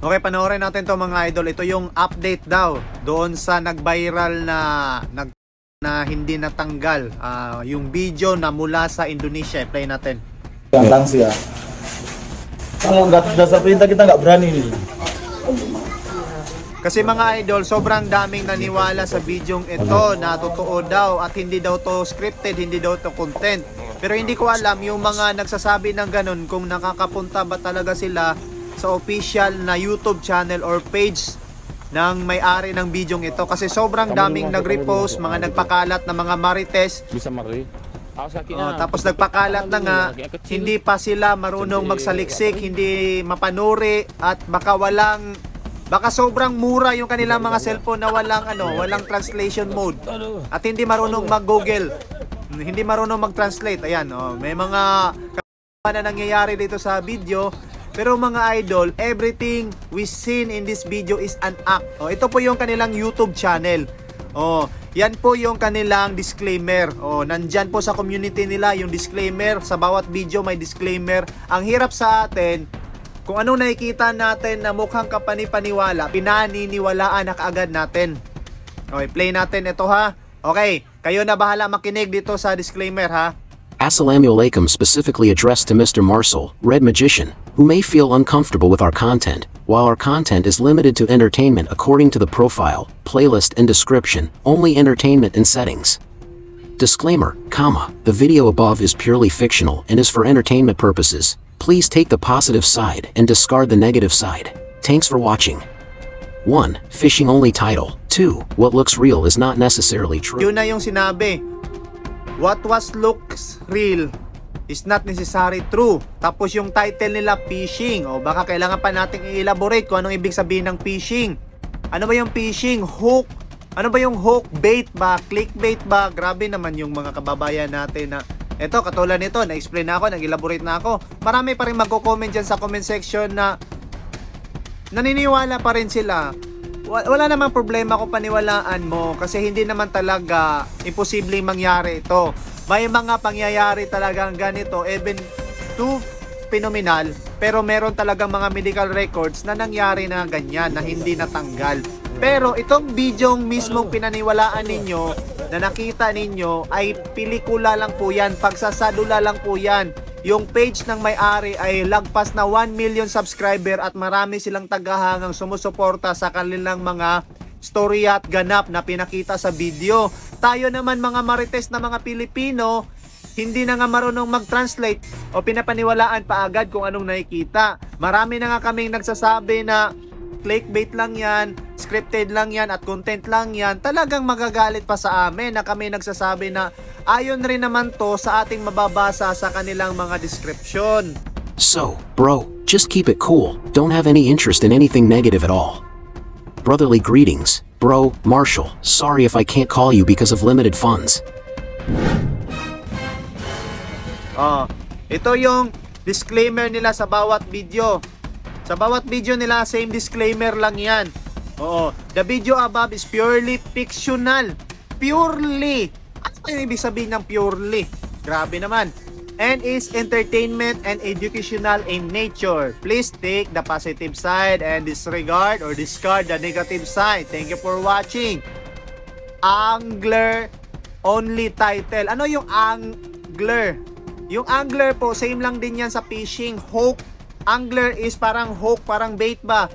Okay, panoorin natin to mga idol. Ito yung update daw doon sa nag-viral na nag na hindi natanggal ah, yung video na mula sa Indonesia. Play natin. Yang lang siya. Kalau nggak dasar perintah kita nggak berani nih. Kasi mga idol, sobrang daming naniwala sa bidyong ito na totoo daw at hindi daw to scripted, hindi daw to content. Pero hindi ko alam yung mga nagsasabi ng ganun kung nakakapunta ba talaga sila sa official na YouTube channel or page ng may-ari ng bidyong ito. Kasi sobrang daming nag-repost, mga nagpakalat na mga marites na. tapos nagpakalat na nga, hindi pa sila marunong magsaliksik, hindi mapanuri at baka walang baka sobrang mura yung kanilang mga cellphone na walang ano, walang translation mode at hindi marunong mag-Google. Hindi marunong mag-translate. Ayan, oh, may mga na nangyayari dito sa video. Pero mga idol, everything we seen in this video is an act. Oh, ito po yung kanilang YouTube channel. Oh, yan po yung kanilang disclaimer. Oh, nandyan po sa community nila yung disclaimer. Sa bawat video may disclaimer. Ang hirap sa atin, kung anong nakikita natin na mukhang kapanipaniwala, pinaniniwalaan na kaagad natin. Okay, play natin ito ha. Okay, kayo na bahala makinig dito sa disclaimer ha. Assalamu alaikum specifically addressed to Mr. Marcel, Red Magician, who may feel uncomfortable with our content. While our content is limited to entertainment according to the profile, playlist and description, only entertainment and settings. Disclaimer, comma, the video above is purely fictional and is for entertainment purposes. Please take the positive side and discard the negative side. Thanks for watching. 1. Fishing only title. 2. What looks real is not necessarily true. Yun na yung sinabi. What was looks real is not necessary true. Tapos yung title nila phishing. O baka kailangan pa nating i-elaborate kung anong ibig sabihin ng phishing. Ano ba yung phishing? Hook. Ano ba yung hook? Bait ba? Clickbait ba? Grabe naman yung mga kababayan natin na eto, katulad nito, na-explain na ako, nag-elaborate na ako. Marami pa rin magko-comment dyan sa comment section na naniniwala pa rin sila. Wa- Wala namang problema kung paniwalaan mo kasi hindi naman talaga imposibleng mangyari ito. May mga pangyayari talagang ganito, even too phenomenal, pero meron talagang mga medical records na nangyari na ganyan, na hindi natanggal. Pero itong bidyong mismong pinaniwalaan ninyo, na nakita ninyo, ay pelikula lang po yan, pagsasadula lang po yan. Yung page ng may-ari ay lagpas na 1 million subscriber at marami silang tagahangang sumusuporta sa kanilang mga storya at ganap na pinakita sa video. Tayo naman mga marites na mga Pilipino, hindi na nga marunong mag-translate o pinapaniwalaan pa agad kung anong nakikita. Marami na nga kaming nagsasabi na clickbait lang yan, scripted lang yan at content lang yan, talagang magagalit pa sa amin na kami nagsasabi na ayon rin naman to sa ating mababasa sa kanilang mga description. So, bro, just keep it cool. Don't have any interest in anything negative at all. Brotherly greetings, bro, Marshall. Sorry if I can't call you because of limited funds. Oh, ito yung disclaimer nila sa bawat video. Sa bawat video nila, same disclaimer lang yan. Oo, the video above is purely fictional. Purely. Ano ba yung ibig sabihin ng purely? Grabe naman. And is entertainment and educational in nature. Please take the positive side and disregard or discard the negative side. Thank you for watching. Angler only title. Ano yung angler? Yung angler po, same lang din yan sa fishing. Hook. Angler is parang hook, parang bait ba?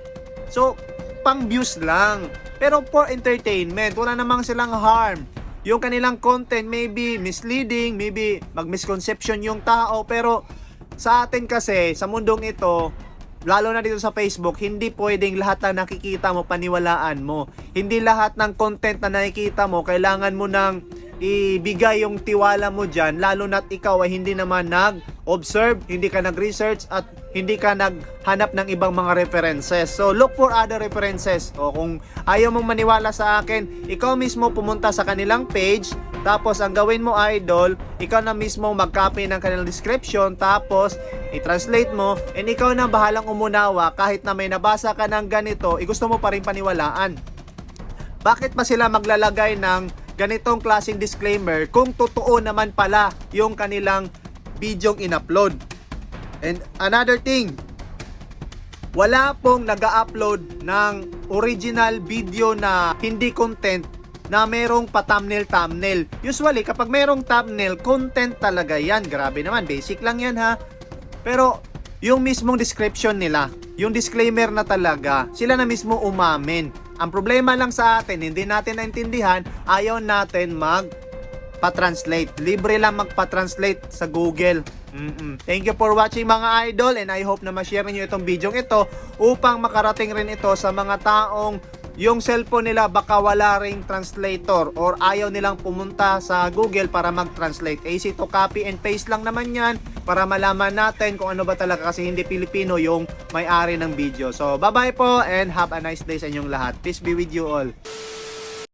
So, pang views lang. Pero for entertainment, wala namang silang harm. Yung kanilang content maybe misleading, maybe mag-misconception yung tao, pero sa atin kasi, sa mundong ito, lalo na dito sa Facebook, hindi pwedeng lahat na nakikita mo paniwalaan mo. Hindi lahat ng content na nakikita mo, kailangan mo nang ibigay yung tiwala mo dyan, lalo na't ikaw ay hindi naman nag-observe, hindi ka nag-research, at hindi ka naghanap ng ibang mga references. So, look for other references. O kung ayaw mong maniwala sa akin, ikaw mismo pumunta sa kanilang page, tapos ang gawin mo idol, ikaw na mismo mag-copy ng kanilang description, tapos i-translate mo, and ikaw na bahalang umunawa kahit na may nabasa ka ng ganito, eh, gusto mo pa rin paniwalaan bakit pa sila maglalagay ng ganitong klaseng disclaimer kung totoo naman pala yung kanilang bidyong in-upload. And another thing, wala pong nag upload ng original video na hindi content na merong pa-thumbnail thumbnail. Usually, kapag merong thumbnail, content talaga yan. Grabe naman, basic lang yan ha. Pero, yung mismong description nila, yung disclaimer na talaga, sila na mismo umamin. Ang problema lang sa atin, hindi natin naintindihan, ayaw natin mag pa-translate. Libre lang magpa-translate sa Google. Mm-mm. Thank you for watching mga idol and I hope na ma-share niyo itong video ito upang makarating rin ito sa mga taong yung cellphone nila baka wala ring translator or ayaw nilang pumunta sa Google para mag-translate. Easy to copy and paste lang naman yan para malaman natin kung ano ba talaga kasi hindi Pilipino yung may-ari ng video. So, bye-bye po and have a nice day sa inyong lahat. Peace be with you all.